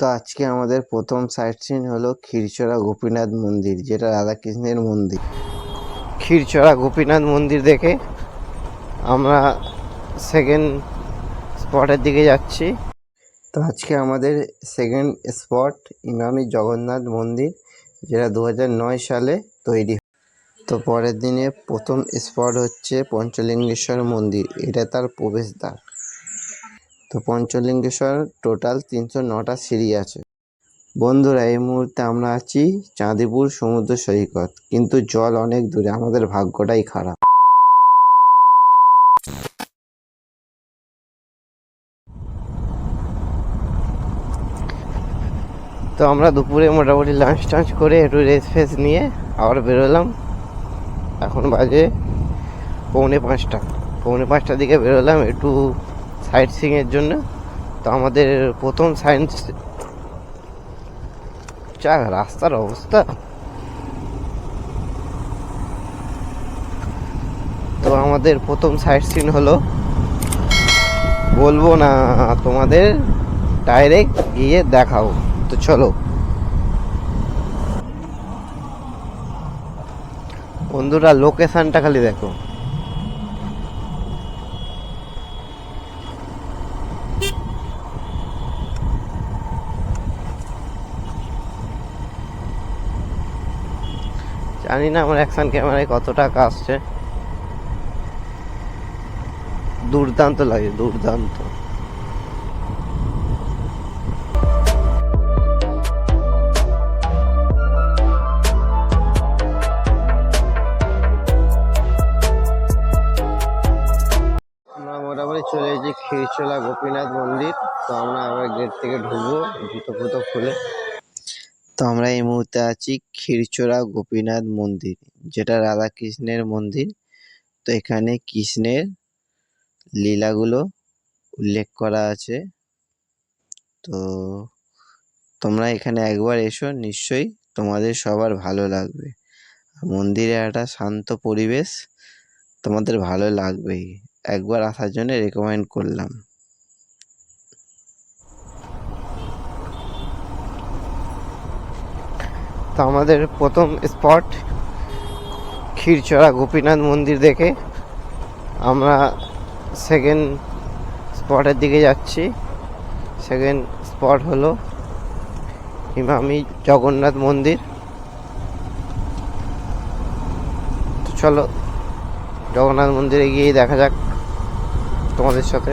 তো আজকে আমাদের প্রথম সাইট সিন হলো ক্ষীরচোরা গোপীনাথ মন্দির, যেটা রাধাকৃষ্ণের মন্দির। ক্ষীরচোরা গোপীনাথ মন্দির দেখে আমরা সেকেন্ড স্পটের দিকে যাচ্ছি। তো আজকে আমাদের সেকেন্ড স্পট ইমামি জগন্নাথ মন্দির, যেটা দু সালে তৈরি। তো পরের দিনে প্রথম স্পট হচ্ছে পঞ্চলিঙ্গেশ্বর মন্দির, এটা তার প্রবেশদ্বার। তো পঞ্চলিঙ্গেশ্বর টোটাল তিনশো নটা সিঁড়ি আছে। বন্ধুরা, এই মুহূর্তে আমরা আছি চাঁদিপুর সমুদ্র সৈকত। কিন্তু জল অনেক দূরে, আমাদের ভাগ্যটাই খারাপ। তো আমরা দুপুরে মোটামুটি লাঞ্চ টাঞ্চ করে একটু রেস্ট ফেস নিয়ে আবার বেরোলাম। এখন বাজে পৌনে পাঁচটা। পৌনে পাঁচটার দিকে বেরোলাম, একটু সাইট সিংয়ের জন্য। তো আমাদের প্রথম সায়েন্স যা রাস্তার অবস্থা। তো আমাদের প্রথম সাইট সিন হলো। বলব না তোমাদের, ডাইরেক্ট গিয়ে দেখাও। তো চলো। বন্ধুরা, লোকেশনটা খালি দেখো। জানি না আমার অ্যাকশন ক্যামেরায় কত টাকা আসছে। দুর্দান্ত লাগে, দুর্দান্ত। মোটামুটি চলে এসেছি ক্ষীরচোলা গোপীনাথ মন্দির। তো আমরা আবার গেট থেকে ঢুকবো জুতো ফুতো খুলে। তো আমরা এই মুহূর্তে আছি ক্ষীরচোরা গোপীনাথ মন্দির, যেটা রাধাকৃষ্ণের মন্দির। তো এখানে কৃষ্ণের লীলাগুলো উল্লেখ করা আছে। তো তোমরা এখানে একবার এসো, নিশ্চয়ই তোমাদের সবার ভালো লাগবে। মন্দিরে একটা শান্ত পরিবেশ তোমাদের ভালো লাগবেই। একবার আসার জন্য রেকমেন্ড করলাম। তো আমাদের প্রথম স্পট, ক্ষীরচড়া গোপীনাথ মন্দির দেখে আমরা সেকেন্ড স্পটের দিকে যাচ্ছি। সেকেন্ড স্পট হলো ইমামি জগন্নাথ মন্দির। চলো জগন্নাথ মন্দিরে গিয়ে দেখা যাক তোমাদের সাথে।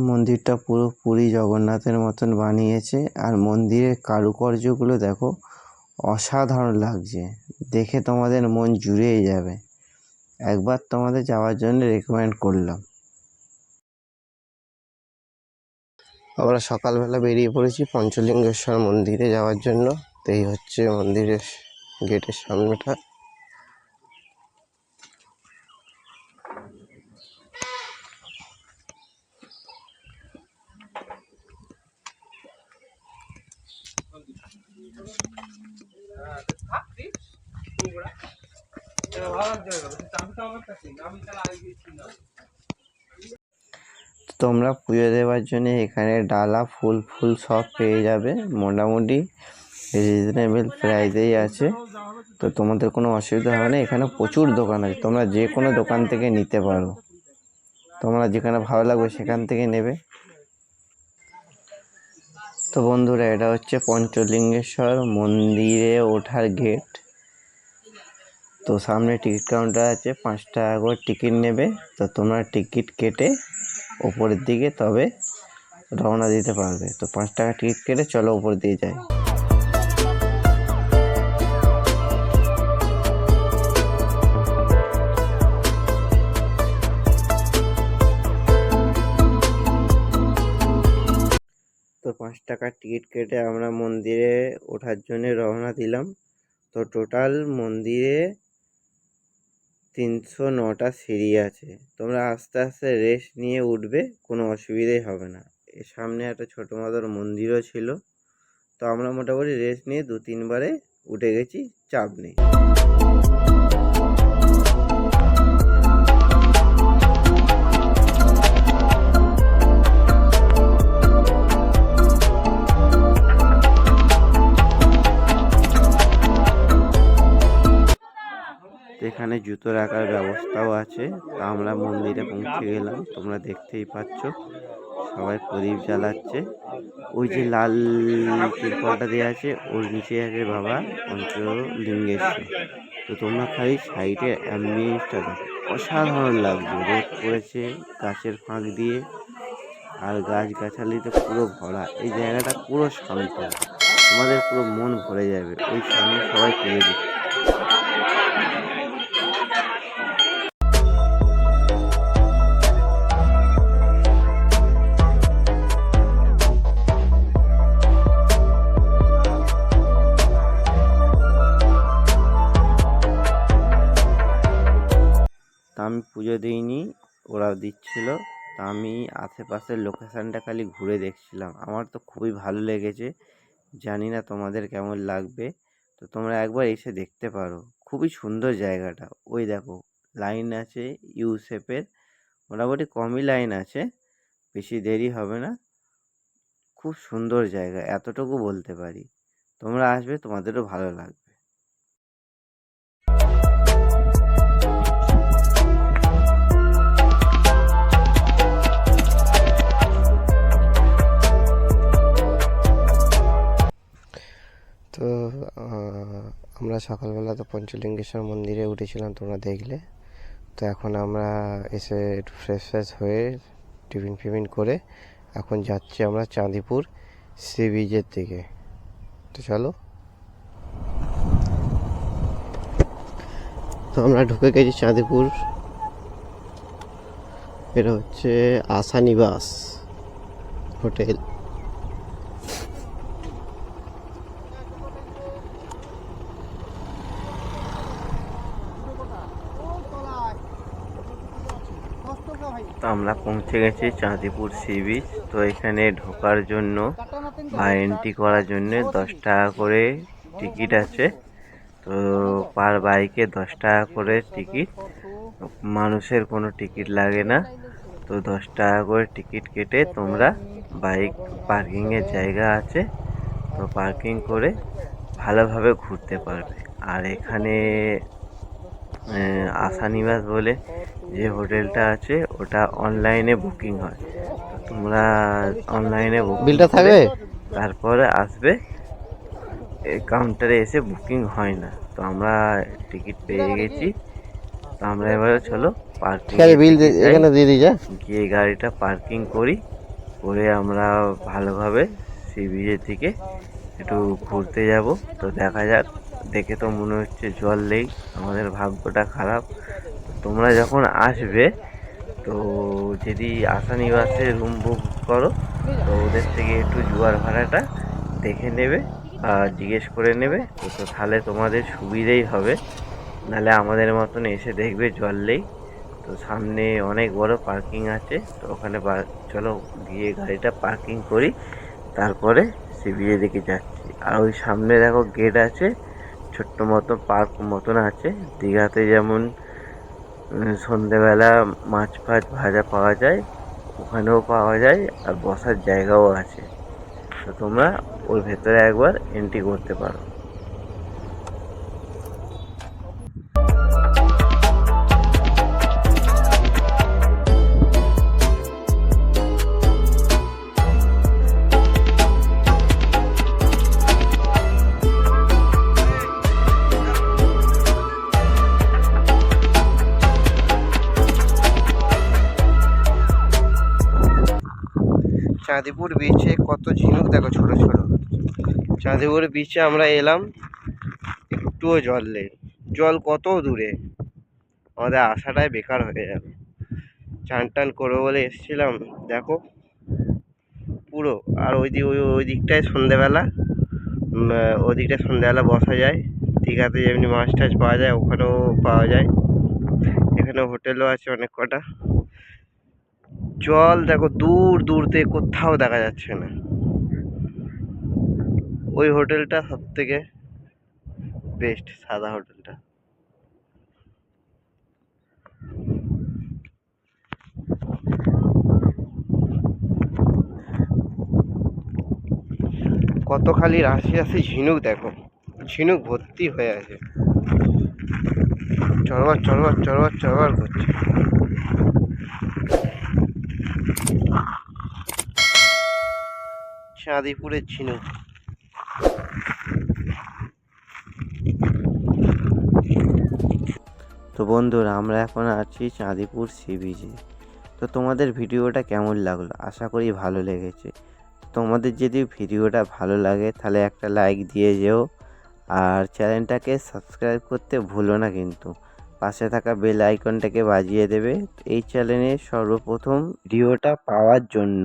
মন্দিরটা পুরো পুরী জগন্নাথের মতন বানিয়েছে। আর মন্দিরের কারুকার্যগুলো দেখো, অসাধারণ লাগছে। দেখে তোমাদের মন জুড়িয়ে যাবে। একবার তোমাদের যাওয়ার জন্য রেকমেন্ড করলাম। আমরা সকালবেলা বেরিয়ে পড়েছি পঞ্চলিঙ্গেশ্বর মন্দিরে যাওয়ার জন্য। তো এই হচ্ছে মন্দিরের গেটের সামনেটা। তোমরা পুজো দেওয়ার জন্য এখানে ডালা, ফুল ফুল সব পেয়ে যাবে। মোটামুটি রিজনেবল প্রাইসেই আছে। তো তোমাদের কোনো অসুবিধা হবে না, এখানে প্রচুর দোকান আছে। তোমরা যে কোনো দোকান থেকে নিতে পারো। তোমরা যেখানে ভালো লাগবে সেখান থেকে নেবে। তো বন্ধুরা, এটা হচ্ছে পঞ্চলিঙ্গেশ্বর মন্দিরে ওঠার গেট তো সামনে টিকিট কাউন্টার আছে পাঁচ টাকা করে টিকিট নেবে। তো তোমরা টিকিট কেটে ওপরের দিকে তবে রওনা দিতে পারবে। তো পাঁচ টাকা টিকিট কেটে চলো ওপর দিয়ে যাই। তো পাঁচ টাকার টিকিট কেটে আমরা মন্দিরে ওঠার জন্য রওনা দিলাম। তো টোটাল মন্দিরে তিনশো নটা সিঁড়ি আছে। তোমরা আস্তে আস্তে রেস্ট নিয়ে উঠবে, কোনো অসুবিধাই হবে না। এর সামনে একটা ছোটো মতোর মন্দিরও ছিল। তো আমরা মোটামুটি রেস্ট নিয়ে দু তিনবারে উঠে গেছি, চাপ নেই। এখানে জুতো রাখার ব্যবস্থাও আছে। তা আমরা মন্দিরে পৌঁছে গেলাম। তোমরা দেখতেই পাচ্ছ, সবাই প্রদীপ জ্বালাচ্ছে। ওই যে লাল তিরপলটা দেওয়া আছে, ওর নিচে আছে বাবা পঞ্চলিঙ্গেশ্বর তো তোমরা খালি সাইডে অ্যাম্বিয়েন্সটা দেখো অসাধারণ লাগছে, রোদ পড়েছে গাছের ফাঁক দিয়ে। আর গাছ গাছালিতে পুরো ভরা, এই জায়গাটা পুরো শান্ত। তোমাদের পুরো মন ভরে যাবে, ওই সামনে সবাই পুজো দিচ্ছে। পুজো দিইনি ওরা দিচ্ছিল। তা আমি আশেপাশের লোকেশানটা খালি ঘুরে দেখছিলাম। আমার তো খুবই ভালো লেগেছে। জানি না তোমাদের কেমন লাগবে। তো তোমরা একবার এসে দেখতে পারো। খুবই সুন্দর জায়গাটা। ওই দেখো, লাইন আছে ইউ শেপের মোটামুটি কমই লাইন আছে, বেশি দেরি হবে না। খুব সুন্দর জায়গা, এতটুকু বলতে পারি। তোমরা আসবে, তোমাদেরও ভালো লাগবে। আমরা সকালবেলা তো পঞ্চলিঙ্গেশ্বর মন্দিরে উঠেছিলাম তোমরা দেখলে। তো এখন আমরা এসে একটু ফ্রেশ ফ্রেশ হয়ে টিফিন ফিফিন করে এখন যাচ্ছি আমরা চাঁদিপুর সি বিচের দিকে। তো চলো। তো আমরা ঢুকে গেছি চাঁদিপুর। এটা হচ্ছে আশা নিবাস হোটেল। তো আমরা পৌঁছে গেছি চাঁদিপুর সি বিচ। তো এখানে ঢোকার জন্য বা এন্ট্রি করার জন্য দশ টাকা করে টিকিট আছে। তো পার বাইকে দশ টাকা করে টিকিট মানুষের কোনো টিকিট লাগে না। তো দশ টাকা করে টিকিট কেটে তোমরা বাইক পার্কিংয়ের জায়গা আছে। তো পার্কিং করে ভালোভাবে ঘুরতে পারবে। আর এখানে আহ, আশা নিবাস বলে যে হোটেলটা আছে ওটা অনলাইনে বুকিং হয়। তো তোমরা অনলাইনে বিলটা থাকবে? তারপরে আসবে কাউন্টারে এসে বুকিং হয় না। তো আমরা টিকিট পেয়ে গেছি। তো আমরা এবারে চলো পার্কিং বিল এখানে দিয়ে দিই যা। গিয়ে গাড়িটা পার্কিং করি করে আমরা ভালোভাবে সি বিচের দিকে একটু ঘুরতে যাব। তো দেখা যাক দেখে তো মনে হচ্ছে জল নেই, আমাদের ভাগ্যটা খারাপ। তোমরা যখন আসবে, তো যদি আসানিবাসে রুম বুক করো, তো ওদের থেকে একটু জোয়ার ভাড়াটা দেখে নেবে আর জিজ্ঞেস করে নেবে, তো তাহলে তোমাদের সুবিধেই হবে। নাহলে আমাদের মতন এসে দেখবে জল নেই। তো সামনে অনেক বড় পার্কিং আছে, তো ওখানে চলো গিয়ে গাড়িটা পার্কিং করি, তারপরে সে বিয়ে দিকে যাচ্ছি। আর ওই সামনে দেখো গেট আছে ছোট্ট মতো পার্ক মতন আছে। দীঘাতে যেমন সন্ধেবেলা মাছ ফাছ ভাজা পাওয়া যায়, ওখানেও পাওয়া যায় আর বসার জায়গাও আছে। তো তোমরা ওর ভেতরে একবার এন্ট্রি করতে পারো। চাঁদিপুর বিচে কত ঝিনুক দেখো ছোট ছোট। চাঁদিপুর বিচে আমরা এলাম একটুও জল নেই। জল কত দূরে? আমাদের আসাটাই বেকার হয়ে যাবে। চান টান করব বলে এসেছিলাম, দেখো। পুরো, আর ওই দিক ওই ওই দিকটায় সন্ধেবেলা। ওই দিকটায় সন্ধেবেলা বসা যায়। দীঘাতে যেমনি মাছ টাছ পাওয়া যায়, ওখানেও পাওয়া যায়। এখানে হোটেলও আছে অনেক কটা। জল দেখো দূর দূর থেকে কোথাও দেখা যাচ্ছে না। ওই হোটেলটা সব থেকে বেস্ট সাদা হোটেলটা। কত খালি রাশি রাশি ঝিনুক দেখো। ঝিনুক ভর্তি হয়ে আছে। চড়বার চড়বার চড়বার চড়বার করছে। চাঁদিপুরের ঝিনুক। তো বন্ধুরা, আমরা এখন আছি চাঁদিপুর সি বিচে তো তোমাদের ভিডিওটা কেমন লাগল? আশা করি ভালো লেগেছে। তোমাদের যদি ভিডিওটা ভালো লাগে, তাহলে একটা লাইক দিয়ে যেও। আর চ্যানেলটাকে সাবস্ক্রাইব করতে ভুলো না কিন্তু। পাশে থাকা বেল আইকনটাকে বাজিয়ে দেবে। এই চ্যানেলে সর্বপ্রথম ভিডিওটা পাওয়ার জন্য।